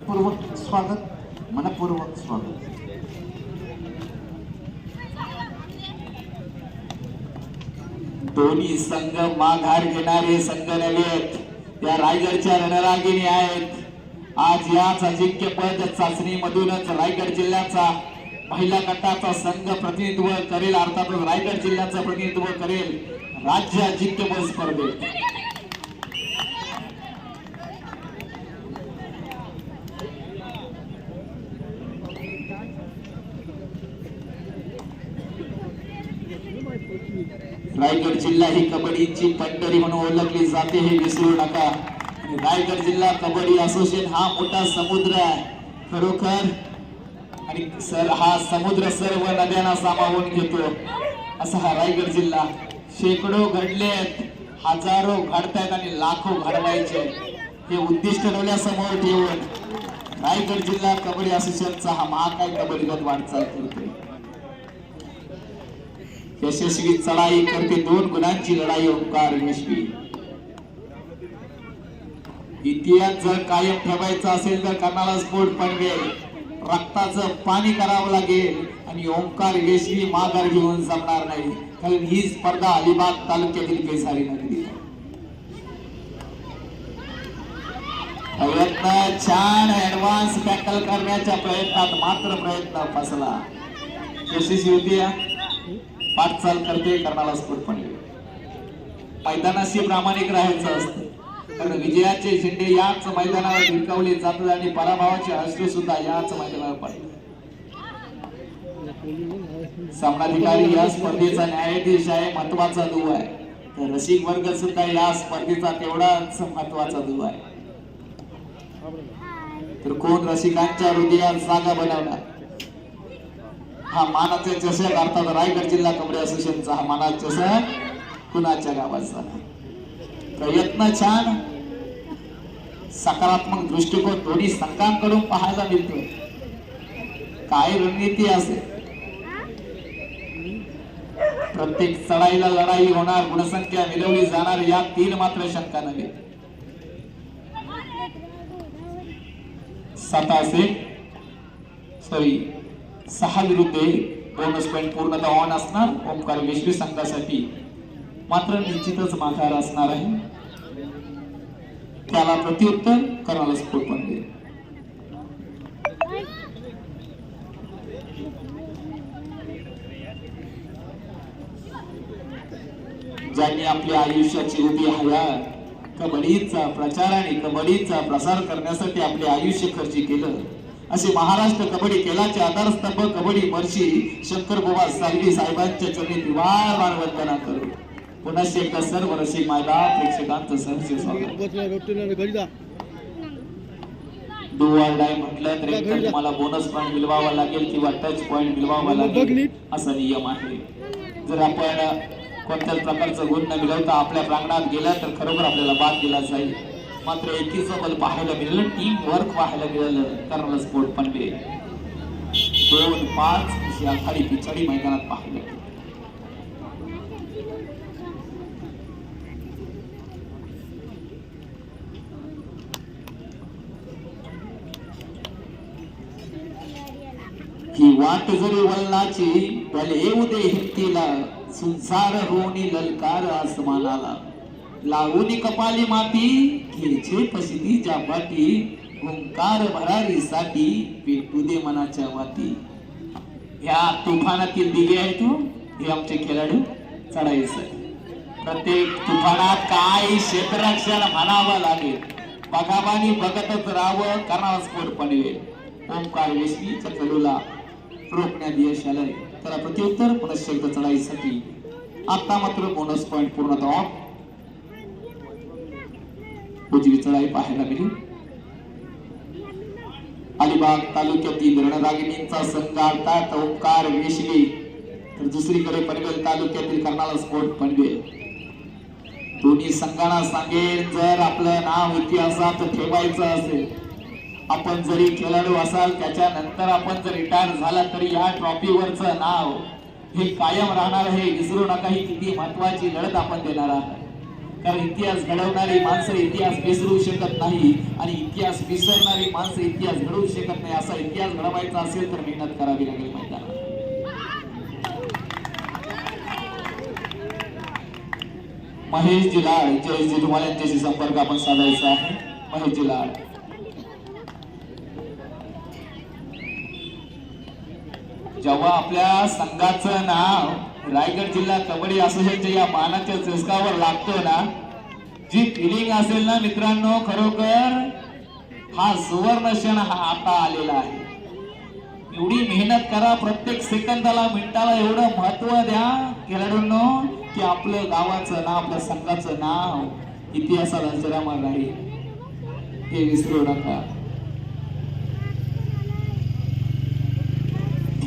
पूर्वक स्वागत मनपूर्वक स्वागत. दोन्ही संघ माघार घेणारे संघ नव्हेत. त्या रायगडच्या रणरागिणी आहेत. आज याच अजिंक्यपद चाचणीमधूनच रायगड जिल्ह्याचा महिला गटाचा संघ प्रतिनिधित्व करेल. अर्थातच रायगड जिल्ह्याचं प्रतिनिधित्व करेल. राज्य अजिंक्यपद स्पर्धेत. रायगड जिल्हा ही कबड्डीची पंढरी म्हणून ओळखली जाते हे विसरू नका. रायगड जिल्हा कबड्डी असोसिएशन हा मोठा समुद्र आहे खरोखर. आणि सर हा समुद्र सर्व नद्यांना सामावून घेतो. असा हा रायगड जिल्हा. शेकडो घडलेत हजारो घडतायत आणि लाखो घडवायचे. हे उद्दिष्ट डोळ्यासमोर ठेवून रायगड जिल्हा कबड्डी असोसिएशनचा हा महाकाय कबड्डीगत वाटचाल करतोय. यशस्वी चढाई करते दोन गुणांची लढाई ओंकार यशवी इतिहास जर कायम ठेवायचा असेल तर कर्णाला स्फोट पडवेल. रक्ताचं पाणी करावं लागेल आणि ओंकार यशवी माघार घेऊन जमणार नाही. कारण ही स्पर्धा अलिबाग तालुक्यातील केसारी नगरी. प्रयत्न छान ऍडव्हान्स टॅकल करण्याच्या प्रयत्नात मात्र प्रयत्न फसला. यशस्वी होती पाच पाठचाल करते कर्णाला स्फोटपणे मैदानाशी प्रामाणिक राहायचं असतं. कारण विजयाचे झेंडे याच मैदानावर भिरकावले जातात आणि पराभवाचे अश्रू सुद्धा याच मैदानावर पडतात. सामनाधिकारी या स्पर्धेचा न्यायाधीश आहे महत्त्वाचा दुवा आहे. तर रसिक वर्ग सुद्धा या स्पर्धेचा तेवढाच महत्त्वाचा दुवा आहे. तर कोण रसिकांच्या हृदयात जागा बनवणार? हा मानाचे चषक अर्थात रायगड जिल्हा कबड्डी असोसिएशनचा हा मानाचा चषक कुणाच्या गावाचा प्रयत्न छान. सकारात्मक दृष्टिकोन दोन्ही संघांकडून पाहायला मिळतोय. काय रणनीती असेल प्रत्येक चढाईला लढाई होणार गुणसंख्या मिळवली जाणार या तीन मात्र शंका नव्हे सतासे सॉरी सहा विरुद्ध एक बोनस पॉईंट पूर्णतः ऑन असणार. ओमकार विश्वी संघासाठी मात्र निश्चितच माघार असणार आहे. त्याला प्रत्युत्तर कर्नाला स्फोट पण देईल. ज्यांनी आपल्या आयुष्याची उभी हयात कबड्डीचा प्रचार आणि कबड्डीचा प्रसार करण्यासाठी आपले आयुष्य खर्ची केलं. असे महाराष्ट्र कबड्डी खेळाचे आधारस्तंभ कबड्डी मर्शी शंकर बुवा सालवी साहेबांच्या चरणी वारंवार वंदना करू पुन्हा एकदा सर्व रसिक मायदा प्रेक्षकांचं सहर्ष स्वागत. डू ऑर डाय म्हटलं तर एकतर तुम्हाला बोनस पॉईंट मिळवावा लागेल किंवा टच पॉईंट मिळवावा लागेल. असा नियम आहे. जर आपण कोणत्याच प्रकारचं गुण न मिळवता आपल्या प्रांगणात गेला तर खरोखर आपल्याला बाद दिला जाईल. मात्र एकीचं बल पाहायला मिळालं टीम वर्क पाहायला मिळालं कर्नल स्पोर्ट पण मिळेल दोन पाच अशी आखाडी पिछाडी मैदानात पाहायला की ही वाट जरी वल्लाची भले येऊ दे हिमतीला सुंसार रोणी ललकार आसमानाला. लावूनी कपाली माती घेचे पसिती जापाटी ओंकार भरारी साठी पेटू दे मनाच्या वाती. ह्या तुफानातील दिवे आहे तू हे आमचे खेळाडू चढायचं प्रत्येक तुफानात काय क्षेत्ररक्षण म्हणावं लागेल. बघाबानी बघतच राहावं करणारा स्फोट पडवेल ओंकार वेशमीच्या चलूला रोखण्यात यश आलंय. त्याला प्रत्युत्तर पुनश्च चढाईसाठी. आता मात्र बोनस पॉईंट पूर्णतः ऑफ उजवी चढाई पाहायला मिळेल. अलिबाग तालुक्यातील रणरागिणींचा संघ अर्थात ओंकार वेशली. तर दुसरीकडे पनवेल तालुक्यातील कर्नाला स्पोर्ट पनवेल. दोन्ही संघांना सांगेल जर आपलं नाव इतिहासात ठेवायचं असेल आपण जरी खेळाडू असाल त्याच्यानंतर आपण जर रिटायर झाला तरी या ट्रॉफीवरचं नाव हे कायम राहणार हे विसरू नका ही किती महत्वाची लढत आपण देणार आहात. कारण इतिहास घडवणारी माणसं इतिहास विसरू शकत नाही आणि इतिहास विसरणारी माणसं इतिहास घडवू शकत नाही. असा इतिहास घडवायचा असेल तर मेहनत करावी लागेल मैदानात. महेश जिलाड जयजी तुम्हाला यांच्याशी संपर्क आपण साधायचा आहे. महेश जिलाड. जेव्हा आपल्या संघाचं नाव रायगड जिल्हा कबड्डी असोसिएशनच्या या मानाच्या चस्कावर लागतो ना जी फिलिंग असेल ना मित्रांनो खरोखर हा सुवर्ण क्षण हा आता आलेला आहे. एवढी मेहनत करा प्रत्येक सेकंदाला मिनिटाला एवढं महत्त्व द्या खेळाडूंनो की आपलं गावाचं नाव आपल्या संघाचं नाव इतिहासाला जरामा राहील हे विसरू नका.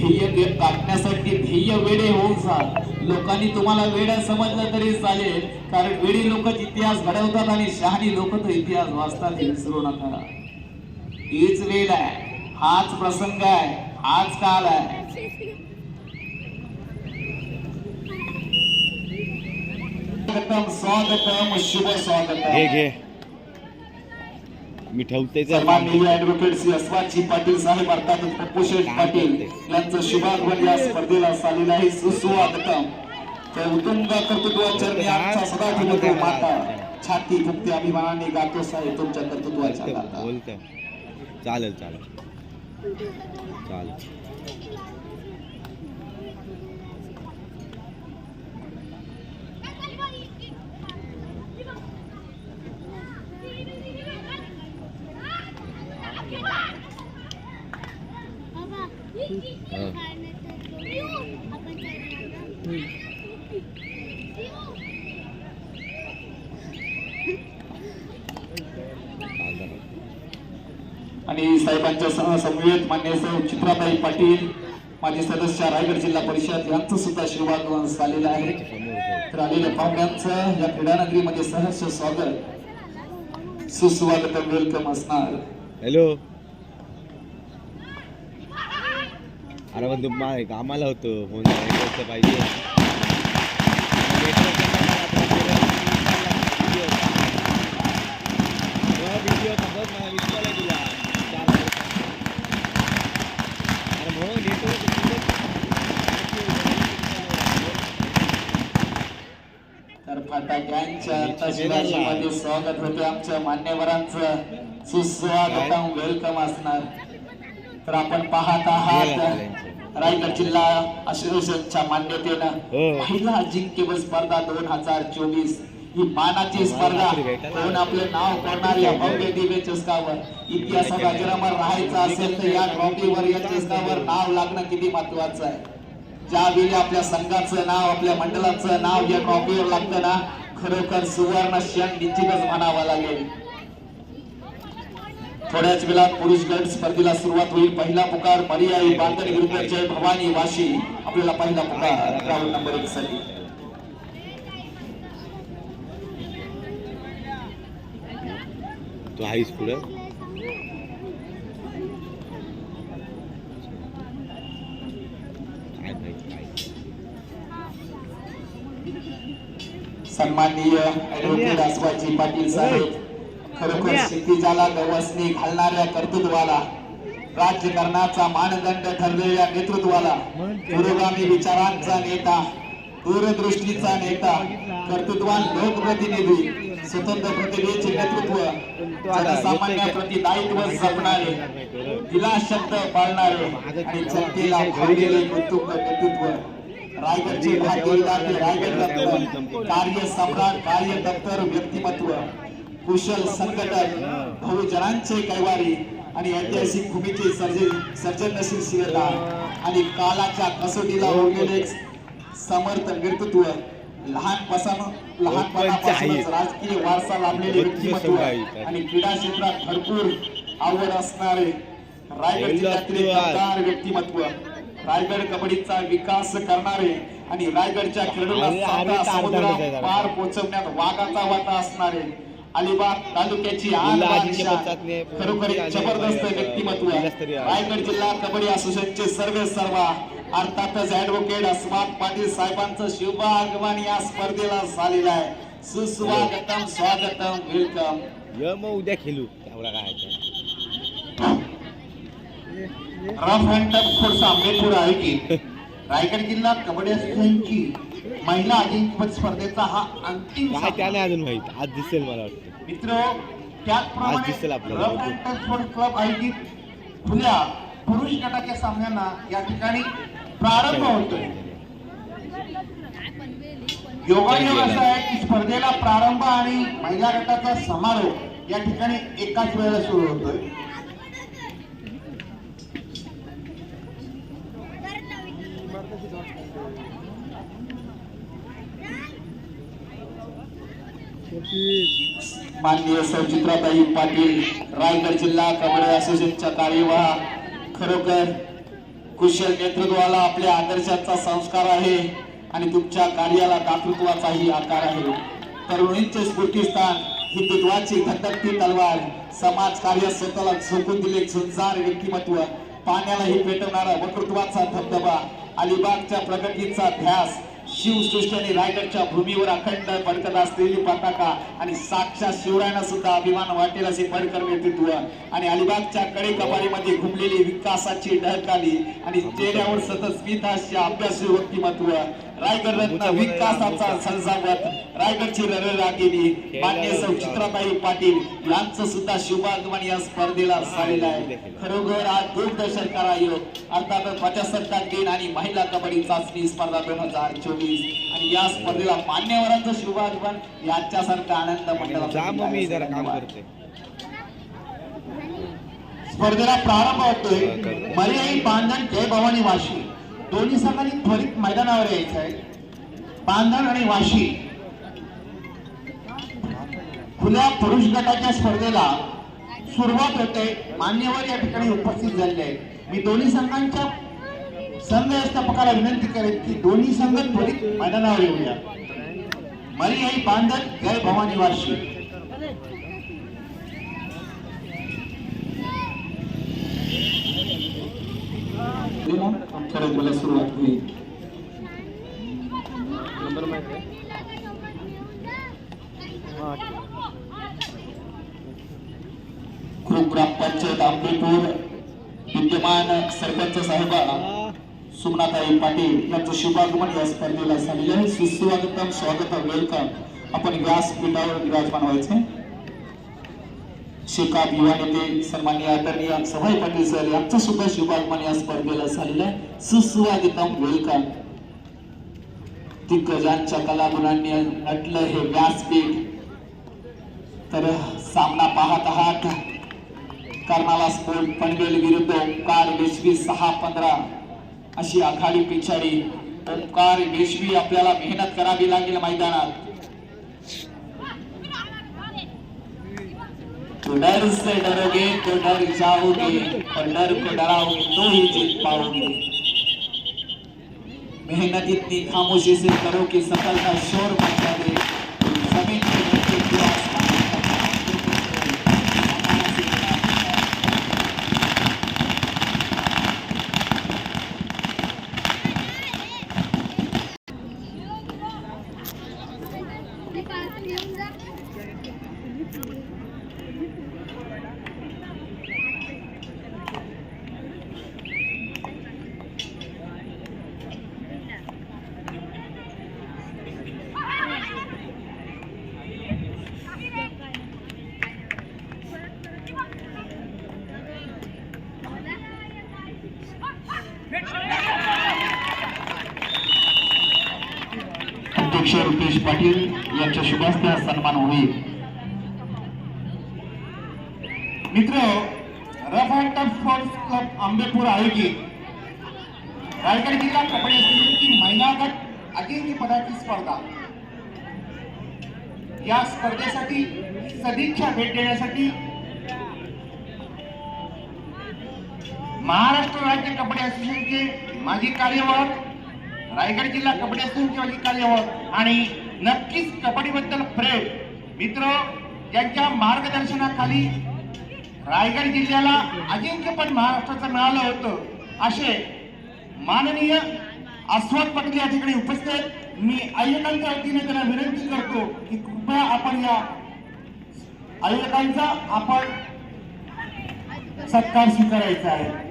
ध्येय गाठण्यासाठी ध्येय वेडे होऊन जा. लोकांनी तुम्हाला वेड समजलं तरी चालेल कारण वेडी लोक इतिहास घडवतात आणि शहाणी लोक तर इतिहास वाचतात हे विसरू नका. हीच वेळ आहे हाच प्रसंग आहे हाच काल आहे. स्वागतम स्वागतम शुभ घे. मी ठेवते पाटील साहेब अर्थात पप्पूशेठ पाटील यांचं शुभागमन या स्पर्धेला झालेलं आहे. सुस्वागतम. तर उत्तुंग कर्तृत्वाचरणी आमचा सदा ठेवतो माता. छाती फुकते अभिमानाने गातो साहेब तुमच्या कर्तृत्वाच्या. बोलत. चालेल चालेल. चालेल आणि साहेबांच्या सह समवेत चित्राताई पाटील माजी सदस्य रायगड जिल्हा परिषद यांचं सुद्धा शुभागमन झालेलं आहे. तर आलेल्या पाहुण्यांचं या क्रीडानगरीमध्ये सहर्ष स्वागत. सुस्वागत वेलकम असणार. हॅलो. अरे पण तू कामाला होतो. फोन पाहिजे व्हिडिओ बघ ना विचारलं तुला अरे म्हणून तर फटाक्यांच्या तशराशीमध्ये स्वागत होते आमच्या मान्यवरांचं. सुस्वागतम वेलकम असणार. तर आपण पाहत आहात रायगड जिल्हा असोसिएशनच्या मान्यतेनं हो. महिला अजिंक्यपद स्पर्धा दोन हजार चोवीस. ही मानाची स्पर्धा. कोण आपलं नाव करणार या भव्य दिव्य चषकावर इतिहासात अजरामर राहायचं असेल तर या ट्रॉफीवर या चषकावर नाव लागणं किती महत्वाचं आहे? ज्यावेळी आपल्या संघाचं नाव आपल्या मंडळाचं नाव या ट्रॉफीवर लागतं ना खरोखर सुवर्ण क्षण निश्चितच म्हणावा लागेल. थोड्याच वेळात पुरुष गट स्पर्धेला सुरुवात होईल. पहिला पुकार पर्यायी बांधणी विरुद्ध जय भवानी वाशी. आपल्याला पहिला पुकार राऊंड नंबर एक साठी. तो आहेस पुढं काय माहिती काय सन्माननीय ऍडव्होकेट आसवाजी पाटील साहेब खरोखर क्षितिजाला गवसणी घालणाऱ्या कर्तृत्वाला राज्यकरणाचा मानदंड ठरलेल्या नेतृत्वाला पुरोगामी विचारांचा नेता दूरदृष्टीचा नेता कर्तृत्वान लोकप्रतिनिधी स्वतंत्र प्रतिभेचे नेतृत्व जनसामान्याप्रती दायित्व जपणारे दिला शब्द पाळणारे आणि जनतेला भावलेले नेतृत्व रायगडचे कार्य सम्राट कार्य दप्तर व्यक्तिमत्व कुशल संघटक बहुजनांचे कैवारी आणि ऐतिहासिक भूमीचे सर्जन सर्जनशीलता आणि कालाच्या कसोटीला उरलेले समर्थ व्यक्तित्व लहानपासून लहानपणापासूनच राजकीय वारसा लाभलेले व्यक्तिमत्व आणि क्रीडा क्षेत्रात भरपूर आवड असणारे रायगड जिल्ह्यातील व्यक्तिमत्व. रायगड कबड्डीचा विकास करणारे आणि रायगडच्या काय समुद्रात? पार पोहोचवण्यात वाघाचा वाटा असणारे अलिबाग तालुक्याची खरोखर जबरदस्त व्यक्तिमत्व आहे. रायगड जिल्हा कबड्डी असोसिएशनचे सर्व सर्व अर्थातच ऍडव्होकेट अस्मात पाटील साहेबांचं शुभ आगमन या स्पर्धेला झालेलं आहे सुस्वागतम स्वागतम वेलकम उद्या खेळू काय. Rough and tough course Ambepur आयोजित रायगड जिल्हा कबड्डी असोसिएशनची महिला अजिंक्यपद स्पर्धेचा हा अंतिम. त्याने अजून माहीत? आज दिसेल मला वाटतं. मित्र त्याचप्रमाणे. Rough and tough sports club आयोजित खुल्या पुरुष गटाच्या सामन्यांना या ठिकाणी प्रारंभ होतोय. योगायोग असा आहे की स्पर्धेला प्रारंभ आणि महिला गटाचा समारोप या ठिकाणी एकाच वेळेला सुरू होतोय. माननीय सौचित्राताई पाटील रायगड जिल्हा कबड्डी असोसिएशनच्या कार्यवाह खरोखर कुशल नेतृत्वाला आपल्या आदर्शाचा संस्कार आहे आणि तुमच्या कार्याला दातृत्वाचाही आकार आहे. तरुणींचे स्फूर्तिस्थान हिंदुत्वाची धगधगती तलवार समाज कार्य स्वतःला झोकून दिले झुंजार व्यक्तिमत्व पाण्यालाही पेटवणारा वक्तृत्वाचा धबधबा अलिबागच्या प्रगतीचा ध्यास शिवसृष्टी आणि रायगडच्या भूमीवर अखंड फडकत असलेली पताका आणि साक्षात शिवरायांना सुद्धा अभिमान वाटेल असे फडकर नेतृत्व. आणि अलिबागच्या कडे कपारीमध्ये घुमलेली विकासाची ढळकाली आणि चेहऱ्यावर सतत स्मित हास्य अभ्यासू व्यक्तिमत्व. रायगड रत्न विकासाचा संसावत रायगडची रणरागिनी मान्य सौ चित्राताई पाटील यांचं सुद्धा शुभागमन या स्पर्धेला झालेलं आहे. खरोखर आज दूरदर्शन आयोग. अर्थात प्रजासत्ताक दिन आणि महिला कबड्डी चाचणी स्पर्धा दोन हजार चोवीस. आणि या स्पर्धेला मान्यवरांचं शुभागमन यांच्यासारखा आनंद मंडळाला स्पर्धेला प्रारंभ होतोय मर्याई बांधण जय भवानी वाशी. दोन्ही संघांनी त्वरित मैदानावर यायचं आहे. बांधण आणि वाशी. खुल्या पुरुष गटाच्या स्पर्धेला सुरुवात होते. मान्यवर या ठिकाणी उपस्थित झालेले आहेत. मी दोन्ही संघांच्या संघ व्यवस्थापकाला विनंती करेन की दोन्ही संघ त्वरित मैदानावर येऊया. मर्याई बांधण जय भवानी वाशी. खरंच मला सुरुवात होईल. खूप ग्रामपंचायत आंबेपूर. विद्यमान सरपंच साहेबा सुमनाताई पाटील यांचं शुभागमन या स्पर्धेला झालेलं आहे. सुस्वागतम स्वागतम वेलकम आपण व्यासपीठावर विराजमान व्हायचे शेकाप युवा नेते सन्माननीय आदरणीय सभाई पाटील सर यांचं सुद्धा शुभागमन या स्पर्धेला झालेलं आहे. सुस्वागतम वेलकम. दिग्गजांच्या कलागुणांनी नटलं हे व्यासपीठ. तर सामना पाहत आहात. कर्नाला स्पोर्ट पनवेल विरुद्ध ओंकार वेशवी सहा पंधरा. अशी आघाडी पिछाडी. ओंकार वेशवी आपल्याला मेहनत करावी लागेल मैदानात. तो डर से डरोगे तो डर जाओगे और डर को डराओगे तो ही जीत पाओगे मेहनत इतनी खामोशी से करो कि सफलता शोर मचा पाटील यांच्या शुभास्त्या सन्मान होईल. मित्र rough and tough sports club Ambepur आयोजित. रायगड जिल्हा कबड्डी समितीची महिला गट अजिंक्य पदाची स्पर्धा. या स्पर्धेसाठी सदिच्छा भेट देण्यासाठी महाराष्ट्र राज्य कबड्डी असोसिएशनचे माजी कार्यवाहक रायगड जिल्हा कबड्डी असोसिएशनचे माजी कार्यवाहक आणि नक्कीच कबड्डीबद्दल प्रेम. मित्र त्यांच्या मार्गदर्शनाखाली रायगड जिल्ह्याला अजिंक्यपद महाराष्ट्राचं मिळालं होतं. असे माननीय अस्वत पटेल या ठिकाणी उपस्थित. आहेत मी आयोजकांच्या वतीने त्यांना विनंती करतो की कृपया आपण या आयोजकांचा आपण सत्कार स्वीकारायचा आहे.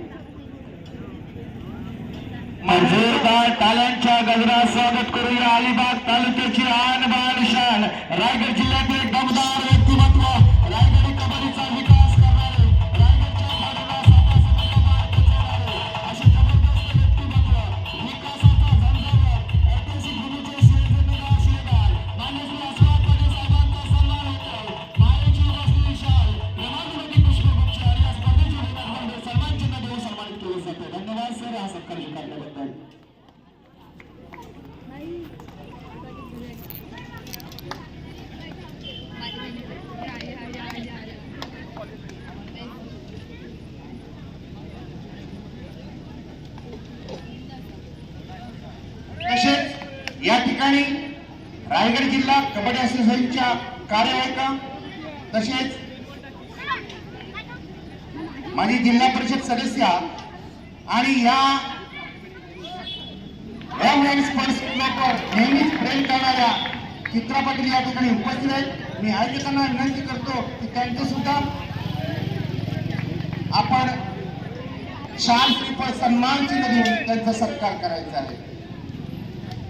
जोरदार टाळ्यांच्या गजरात स्वागत करूया. अलिबाग तालुक्याची आन बाण शान. रायगड जिल्ह्यातील दमदार व्यक्तिमत्व. रायगड कबड्डीचा विकास करणारे. रायगडच्या भागाला मार्ग असे जबरदस्त व्यक्तिमत्व. विकासाचा झंझावात ऐतिहासिक भूमीचे मान्य श्री अस्वाद साहेबांचा सन्मान होतो. मायाची वस्ती शाल पुष्पगुच्छ. आणि या स्पर्धेचे विनर मंडळ देऊन सन्मानित केले जाते. धन्यवाद सर. हा सत्कार स्वीकारल्याबद्दल तसेच या ठिकाणी रायगड जिल्हा कबड्डी असोसिएशनच्या कार्यवाहिका तसेच माझी जिल्हा परिषद सदस्य आणि या स्पोर्ट्स क्लबवर नेहमीच प्रेम करणाऱ्या चित्रा पाटील या ठिकाणी उपस्थित आहेत. मी आयोजकांना विनंती करतो की त्यांचे सुद्धा आपण शाल श्रीफळ सन्मान चिन्ह देऊन त्यांचा सत्कार करायचा आहे.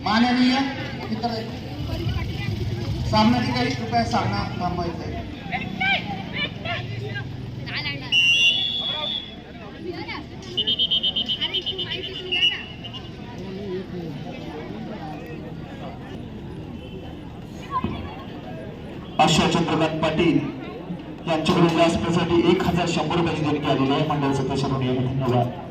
माननीय मित्र इतर सामनाधिकारी कृपया सामना थांबवायचा आशा चंद्रकांत पाटील यांच्याकडून व्यासपीठासाठी एक हजार शंभर रुपयाची देणगी आलेली आहे. मंडळ सदस्य धन्यवाद.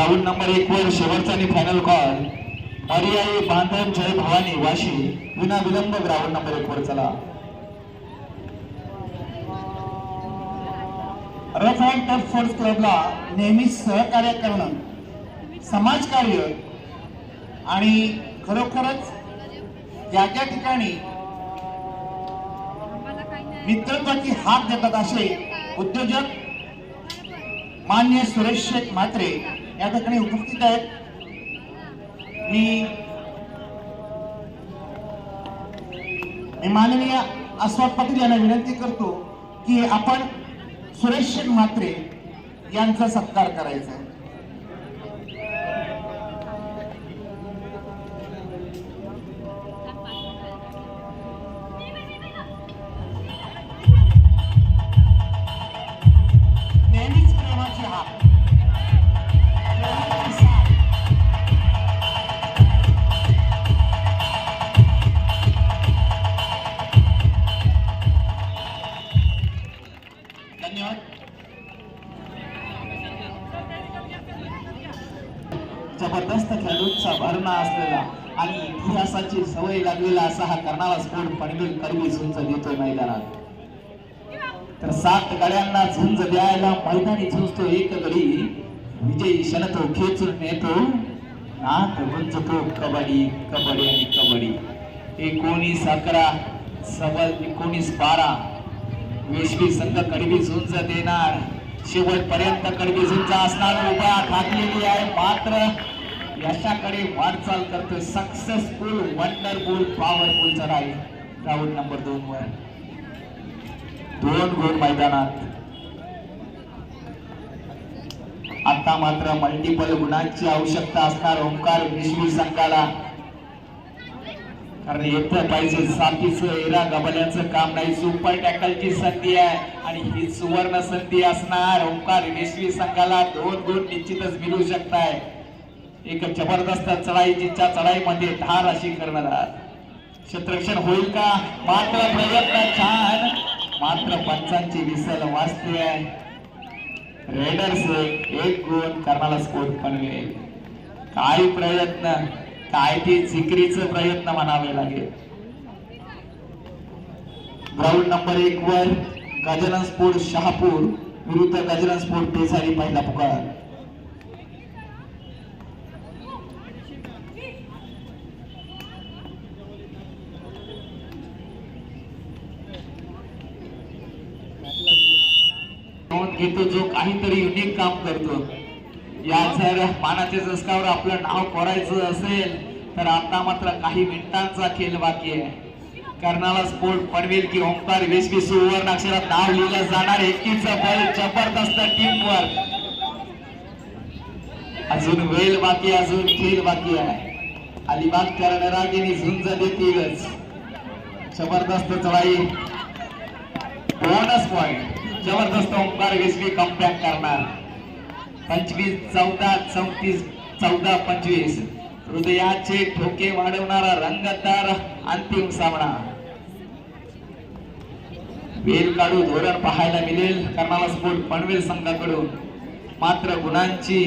राऊंड नंबर एक वर शेवटचा आणि फायनल कॉल पर्यायी बांधव जय भवानी वाशी. विना विलंब ग्राउंड नंबर एक वर चला. रफ अँड टफ स्पोर्ट्स क्लबला नेहमी सहकार्य करणं समाजकार्य आणि खरोखरच ज्या ज्या ठिकाणी मित्रत्वाची हात देतात असे उद्योजक मान्य सुरेश शेख म्हात्रे. या ठिकाणी उपस्थित आहेत. मी मी माननीय आस्वाद पाटील यांना विनंती करतो की आपण सुरेश म्हात्रे यांचा सत्कार करायचा आहे. खेचून नेतो नाथ तो कबड्डी कबड्डी आणि कबड्डी. एकोणीस अकरा सबल एकोणीस बारा. वेशवी संघ कडवी झुंज देणार. शेवटपर्यंत कडवी झुंज असणार उभा ठाकलेली आहे मात्र यशाकडे वाटचाल करतोय. सक्सेसफुल वंडरफुल पॉवरफुल राहील राऊंड नंबर दोन वर. दोन गोल मैदानात. आता मात्र मल्टिपल गुणांची आवश्यकता असणार ओंकार विश्वी संघाला. कारण येतं पाहिजे साथीचं एरा गबल्याचं काम नाही. सुपर टॅकलची संधी आहे. आणि ही सुवर्ण संधी असणार. ओंकार विश्वी संघाला दोन गुण निश्चितच मिळू शकताय. एक जबरदस्त चढाई जिच्या चढाईमध्ये धार अशी करणार क्षेत्ररक्षण होईल का? मात्र प्रयत्न छान. मात्र पंचांची विसल वाचते रेडर्स एक गुण कर्णाला स्कोर पडले काय प्रयत्न काय ते जिकरीचं प्रयत्न म्हणावे लागेल. ग्राउंड नंबर एक वर गजानन स्पोर्ट शहापूर विरुद्ध गजानन स्पोर्ट पेसारी पहिला पुकार की तो जो काहीतरी युनिक काम करतो. या जर मानाच्या चषकावर आपलं नाव कोरायचं असेल तर आता मात्र काही मिनिटांचा खेळ बाकी आहे. कर्णाला स्पोर्ट पनवेल की ओंकार वेसवी सुवर्ण अक्षरात नाव लिहिलं जाणार एकीचा बल जबरदस्त टीम वर्क अजून वेळ बाकी अजून खेळ बाकी आहे. अलिबाग करणारागिनी झुंज देतीलच. जबरदस्त चढाई. बोनस पॉइंट जबरदस्त ओंकार वेसवी कमबॅक करणार. पंचवीस चौदा चौतीस चौदा पंचवीस. हृदयाचे ठोके वाढवणारा रंगतदार अंतिम सामना. वेल काढू धोरण पाहायला मिळेल कर्नाला स्पोर्ट पनवेल संघाकडून. मात्र गुणांची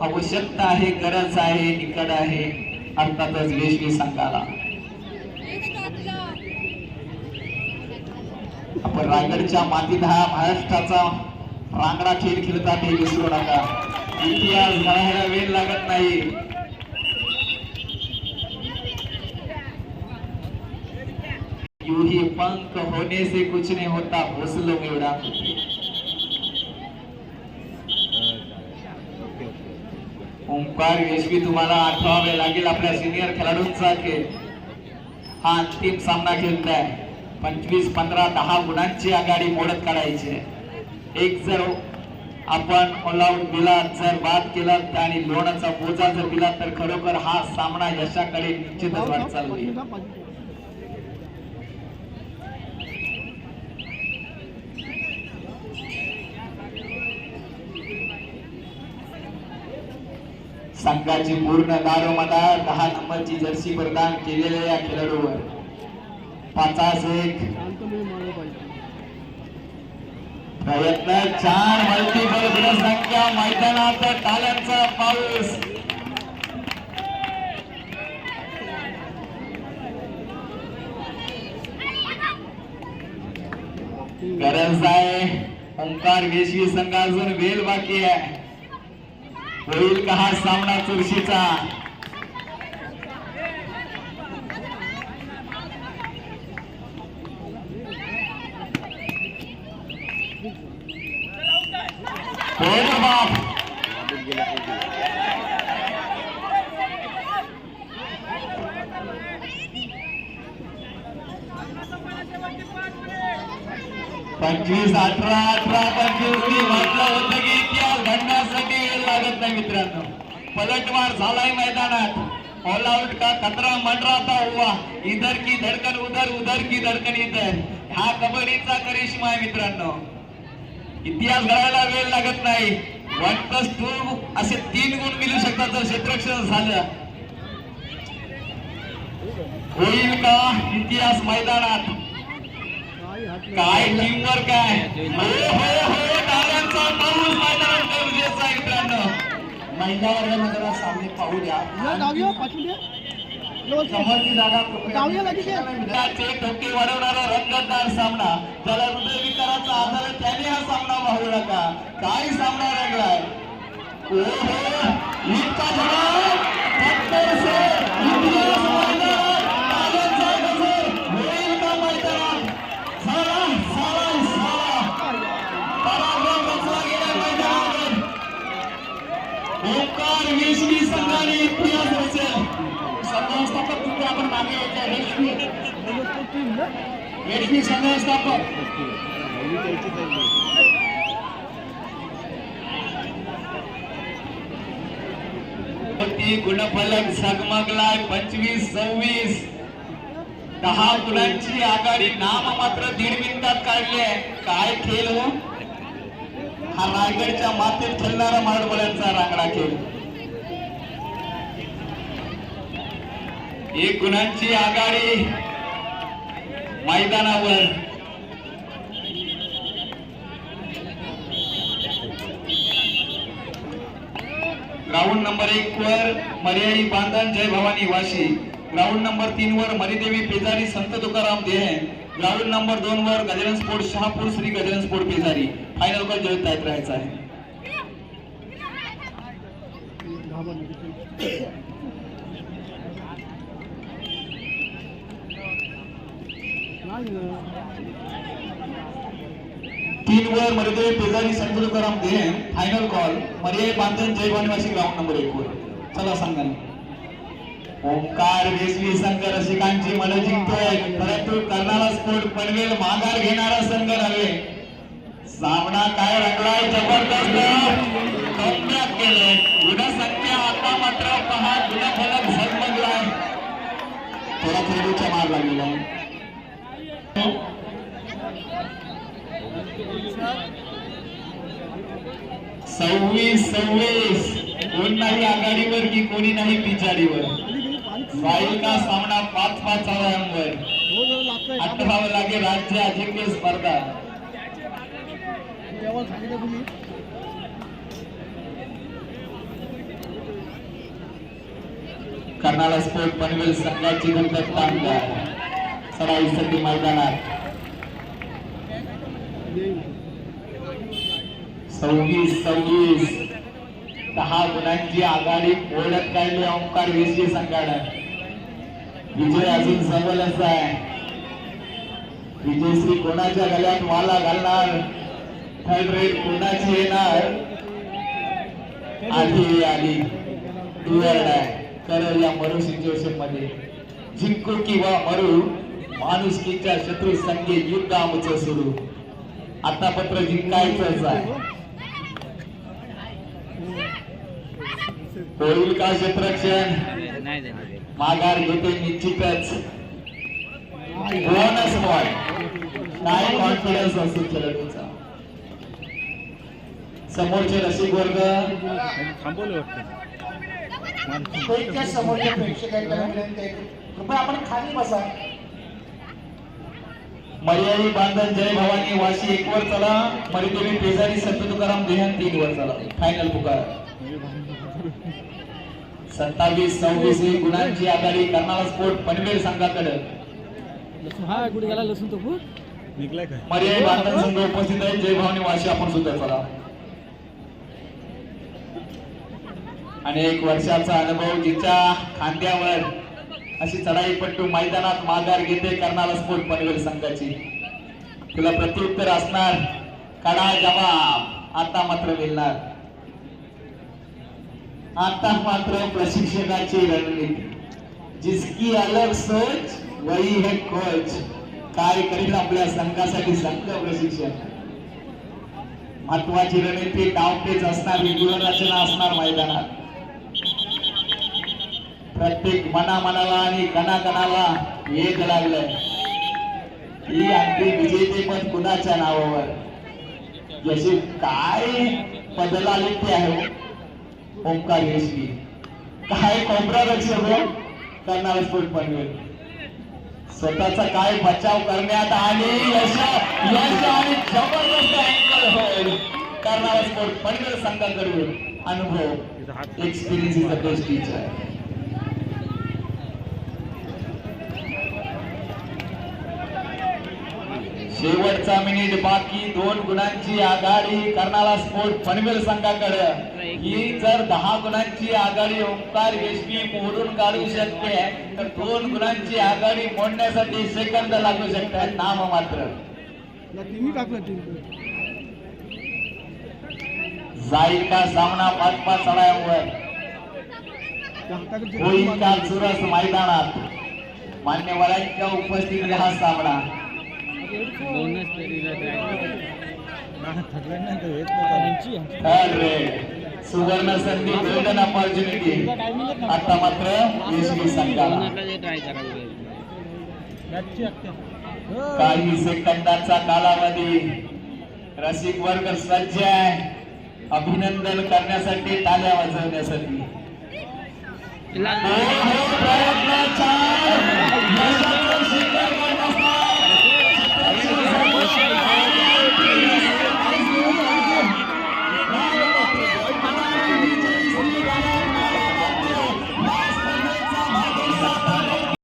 आवश्यकता आहे गरज आहे निकड आहे. अर्थातच वेशवी संघाला. आपण रायगडच्या मातीत हा महाराष्ट्राचा रांगडा खेळ खेळतात हे विसरू नका. इतिहास घडायला वेळ लागत नाही. यूं पंख होने से कुछ नहीं होता हौसलों में उड़ा ओंकार यशवी तुम्हाला आठवावे लागेल आपल्या सिनियर खेळाडूंचा खेळ हा अंतिम सामना खेळताय. पंचवीस पंधरा दहा गुणांची आघाडी मोडत काढायची एक जर आपण ओलावून दिला जर बाद केला आणि लोणाचा बोजा जर दिला तर खरोखर हा सामना यशाकडे निश्चितच वाटचाल होईल. संघाची पूर्ण दारोमदार दहा नंबरची जर्सी प्रदान केलेल्या या खेळाडूवर. पाचास एक प्रयत्न चार मल्टीबल संख्या मैदानात टाळ्यांचा पाऊस. गरज आहे ओंकार वेशी संघ अजून वेल बाकी आहे. होईल का हा सामना चुरशीचा? पंचवीस अठरा अठरा पंचवीस मी म्हटलं होतं की इतिहास घडण्यासाठी लागत नाही मित्रांनो. पलटवार झालाय मैदानात. ऑल आउट का खतरा मंडराता हुआ इधर की धडकन उधर उधर की धडकन इधर. हा कबड्डीचा करिश्मा आहे मित्रांनो. इतिहास घडायला वेळ लागत नाही. वन प्लस टू असे तीन गुण मिळू शकतात जर क्षेत्रक्षण झालं होईल का इतिहास मैदानात? काय टीमवर काय? हो हो हो टाळ्यांचा पाऊस मैदानात गरजेचा आहे मित्रांनो. महिला वर्गामध्ये सामने पाहू द्या. वाढवणारा रंगतदार सामना. त्याला हृदयविकाराचा आधार त्याने हा सामना वाहू नका. काय सामना रंगलाय? इतका इतिहास मैदानात टाळ्यांचा गजर होईल का मैदानात सारा सारा सारा पराक्रम रचला गेला मैदानावर ओंकार वेशवी संघाने इतिहास रचेल संघस्थापक तिथे आपण रेशमी गुणफलक झगमगलाय पंचवीस सव्वीस. दहा गुणांची आघाडी. नाम मात्र दीड मिनिटात काढले. काय खेळ हो? हा रायगडच्या मातीत खेळणारा मराठवाड्यांचा रांगडा खेळ. एक गुणांची आघाडी मैदानावर. ग्राउंड नंबर एक वर मर्याई बांधन जय भवानी वाशी. ग्राउंड नंबर तीन वर मरीदेवी पेजारी संत तुकाराम देह. ग्राउंड नंबर दोन वर Gajanan sport Shahapur Shri Gajanan sport Pejari. Final call जय तयार राहायचा आहे. तीन वर मर्यादे पेजारी संतुलकराम दे फायनल कॉल मर्यादे बांधन जय वाणीवासी ग्राउंड नंबर एक वर. चला सांगा. ओंकार वेसवी संघ रसिकांची मन जिंकतोय. परंतु कर्नाला स्पोर्ट पनवेल माघार घेणारा संघ नव्हे सामना काय रंगलाय? जबरदस्त. कमबॅक केलंय. गुण आता मात्र पहा गुणफलक झगमगलाय. थोडा खेळूचा मार लागलेला आहे. सव्वीस सव्वीस. कोण नाही आघाडीवर की कोणी नाही पिछाडीवर? बाईका सामना पाच पाच चौऱ्यांवर अठरावं लागे राज्य अजिंक्य स्पर्धा. कर्नाला स्पोर्ट पनवेल संघाची गणपत कामगार सराईसाठी मैदानात. सव्वीस सव्वीस. दहा गुणांची आघाडी ओढत काढली ओंकार विजय संघाला विजय अजून सबलच आहे. विजयश्री कोणाच्या गळ्यात वाला घालणार? थर्ड रेट कोणाची येणार? आधी आली डुअर्ड आहे. करल या मरू सिच्युएशनमध्ये. जिंकू किंवा मरू माणुसकीच्या शत्रू संगे युद्ध आमचं सुरू. आता पत्र जिंकायचंच आहे होईल का क्षेत्रक्षण माघार घेते निश्चितच. बोनस पॉइंट काय कॉन्फिडन्स असतो खेळाडूचा. समोरचे रसिक वर्ग. समोरच्या प्रेक्षकांना कृपया आपण खाली बसा. मर्यादी बांधन जय भवानी वाशी एक वर चला. मरिदेवी पेजारी सत्य तुकाराम देहन तीन वर चला. फायनल पुकार. सत्तावीस सव्वीस ही गुणांची आघाडी कर्नाला स्पोर्ट पनवेल संघाकडे. हा मर्यादी बांधन संघ उपस्थित आहे. जय भवानी वाशी आपण सुद्धा चला. अनेक वर्षाचा अनुभव जिच्या खांद्यावर. अशी चढाईपट्टू मैदानात माघार घेते कर्नाला स्पोर्ट पनवेल संघाची. तुला प्रत्युत्तर असणार. कडा जबाब. आता मात्र मिळणार. आता मात्र प्रशिक्षकाची रणनीती. जिसकी अलग सोच वही है कोच काय करील आपल्या संघासाठी संघ प्रशिक्षण महत्वाची रणनीती डावपेच असणार रचना असणार मैदानात. प्रत्येक मनामनाला आणि कणाकणाला वेग लागलंय. ही विजेते पण कुणाच्या नावावर? जशी काय बदलाली ते आहे हो, ओंकार यशवी काय कोंबडा रक्षक हो करणार स्फोट पनवेल स्वतःचा काय बचाव करण्यात आणि यश यश आणि जबरदस्त अँकल होईल. करणारा स्फोट पनवेल संघाकडून. अनुभव experience is the best teacher शेवटचा मिनिट बाकी दोन गुणांची आघाडी करणारा स्पोर्ट पनवेल संघाकडे. ही जर दहा गुणांची आघाडी ओंकार यशवी मोडून काढू शकते तर दोन गुणांची आघाडी मोडण्यासाठी सेकंद लागू शकतात नाम मात्र. जाईल का सामना पाच पाच चढायांवर होईल का चुरस मैदानात? मान्यवरांच्या उपस्थितीत हा सामना. थकलं नाही तर येत नव्हता थर्ड रेड सुवर्ण संधी गोल्डन ऑपॉर्च्युनिटी आता मात्र संघाला काही सेकंदाचा कालावधी. रसिक वर्ग सज्ज आहे. अभिनंदन करण्यासाठी टाळ्या वाजवण्यासाठी. हो, हो, प्रयत्न छान